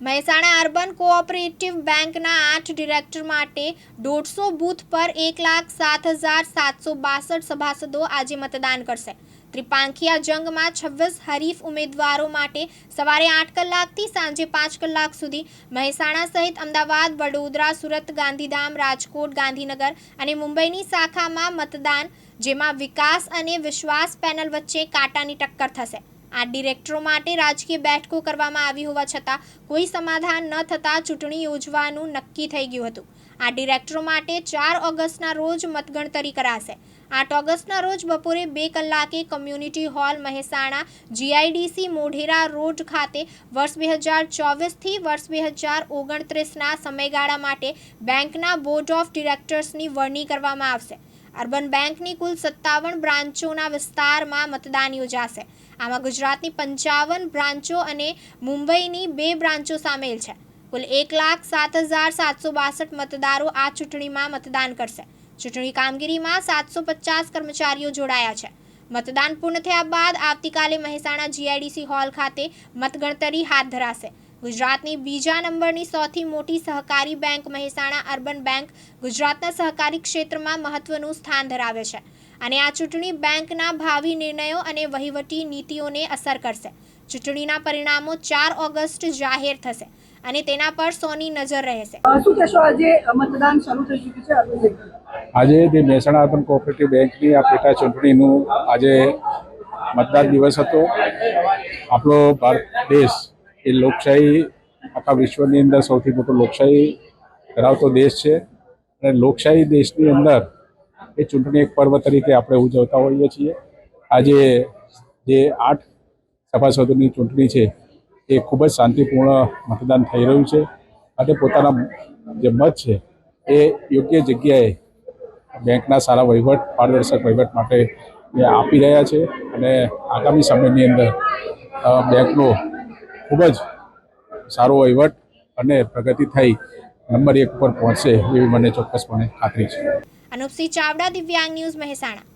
Mehsana urban cooperative બેંકના આઠ director માટે દોઢસો બૂથ પર એક લાખ સાત હજાર સાતસો બાસઠ સભાસદો આજે મતદાન કરશે. ત્રિપાંખિયા જંગમાં છવ્વીસ હરીફ ઉમેદવારો માટે સવારે આઠ કલાકથી સાંજે પાંચ કલાક સુધી મહેસાણા સહિત અમદાવાદ, વડોદરા, સુરત, ગાંધીધામ, રાજકોટ, ગાંધીનગર અને મુંબઈની શાખામાં મતદાન, જેમાં વિકાસ અને વિશ્વાસ પેનલ વચ્ચે કાંટાની ટક્કર થશે. આ ડિરેક્ટરો માટે રાજકીય બેઠકો કરવામાં આવી હોવા છતાં કોઈ સમાધાન ન થતાં ચૂંટણી યોજવાનું નક્કી થઈ ગયું હતું. આ ડિરેક્ટરો માટે ચાર ઓગસ્ટના રોજ મતગણતરી કરાશે. આઠ ઓગસ્ટના રોજ બપોરે બે કલાકે community hall Mehsana GIDC Modhera road ખાતે વર્ષ બે હજાર ચોવીસથી વર્ષ બે હજાર ઓગણત્રીસના સમયગાળા માટે બેંકના બોર્ડ ઓફ ડિરેક્ટર્સની વરણી કરવામાં આવશે. અર્બન બેંકની કુલ સત્તાવન બ્રાન્ચોના વિસ્તારમાં મતદાન યોજાશે. આમાં ગુજરાતની પંચાવન બ્રાન્ચો અને મુંબઈની બે બ્રાન્ચો સામેલ છે. કુલ એક લાખ સાત હજાર સાતસો બાસઠ મતદારો આ ચૂંટણીમાં મતદાન કરશે. ચૂંટણી કામગીરીમાં સાતસો પચાસ કર્મચારીઓ જોડાયા છે. મતદાન પૂર્ણ થયા બાદ આવતીકાલે મહેસાણા જીઆઈડીસી હોલ ખાતે મતગણતરી હાથ ધરાશે. ગુજરાતની બીજા નંબરની સૌથી મોટી સહકારી બેંક મહેસાણા અર્બન બેંક ગુજરાતના સહકારી ક્ષેત્રમાં મહત્વનું સ્થાન ધરાવે છે અને આ ચૂંટણી બેંકના ભાવિ નિર્ણયો અને વહીવટી નીતિઓને અસર કરશે. ચૂંટણીના પરિણામો ચાર ઓગસ્ટ જાહેર થશે અને તેના પર સોની નજર રહેશે. શું કહેશો આજે મતદાન શરૂ થઈ ચૂક્યું છે આજે જે મહેસાણા અર્બન કોઓપરેટિવ બેંકની આ પેટા ચૂંટણીનું આજે મતદાન દિવસ હતો. આપણો ભારત દેશ એ લોકશાહી આખા વિશ્વની અંદર સૌથી મોટો લોકશાહી ધરાવતો દેશ છે. અને લોકશાહી દેશની અંદર એ ચૂંટણી એક પર્વ તરીકે આપણે ઉજવતા હોઈએ છીએ. આજે જે આઠ સભાસદોની ચૂંટણી છે, એ ખૂબ જ શાંતિપૂર્ણ મતદાન થઈ રહ્યું છે. અને પોતાના જે મત છે, એ યોગ્ય જગ્યાએ બેંકના સારા વહીવટ, પારદર્શક વહીવટ માટે આપી રહ્યા છે. અને આગામી સમયની અંદર બેંકનો ખૂબ જ સારો વહીવટ અને પ્રગતિ થઈ નંબર એક પર પહોંચશે એવી મને ચોક્કસપણે ખાતરી છે. અનુપસિંહ ચાવડા, દિવ્યાંગ ન્યૂઝ મહેસાણા.